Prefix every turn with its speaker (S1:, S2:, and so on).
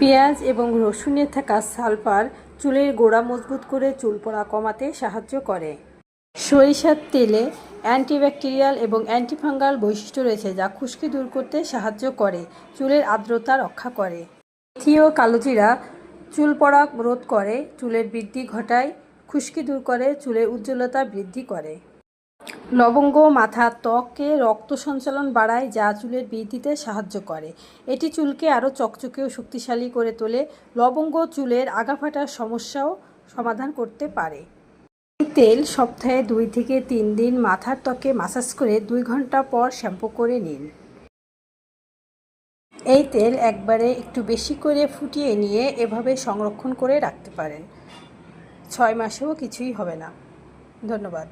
S1: পেঁয়াজ এবং রসুনে থাকা সালফার চুলের গোড়া মজবুত করে চুল পড়া কমাতে সাহায্য করে। সরিষার তেলে অ্যান্টিব্যাকটেরিয়াল এবং অ্যান্টিফাঙ্গাল বৈশিষ্ট্য রয়েছে যা খুশকি দূর করতে সাহায্য করে, চুলের আর্দ্রতা রক্ষা করে। মেথি ও কালোজিরা চুল পড়া রোধ করে, চুলের বৃদ্ধি ঘটায়, খুশকি দূর করে, চুলের উজ্জ্বলতা বৃদ্ধি করে। লবঙ্গ মাথা ত্বকে রক্ত সঞ্চালন বাড়ায়, যা চুলের বৃদ্ধিতে সাহায্য করে। এটি চুলকে আরও চকচকে ও শক্তিশালী করে তোলে। লবঙ্গ চুলের আগাফাটার সমস্যাও সমাধান করতে পারে। তেল সপ্তাহে দুই থেকে তিন দিন মাথার ত্বকে মাসাজ করে দুই ঘণ্টা পর শ্যাম্পু করে নিন। এই তেল একবারে একটু বেশি করে ফুটিয়ে নিয়ে এভাবে সংরক্ষণ করে রাখতে পারেন। ছয় মাসেও কিছুই হবে না। ধন্যবাদ।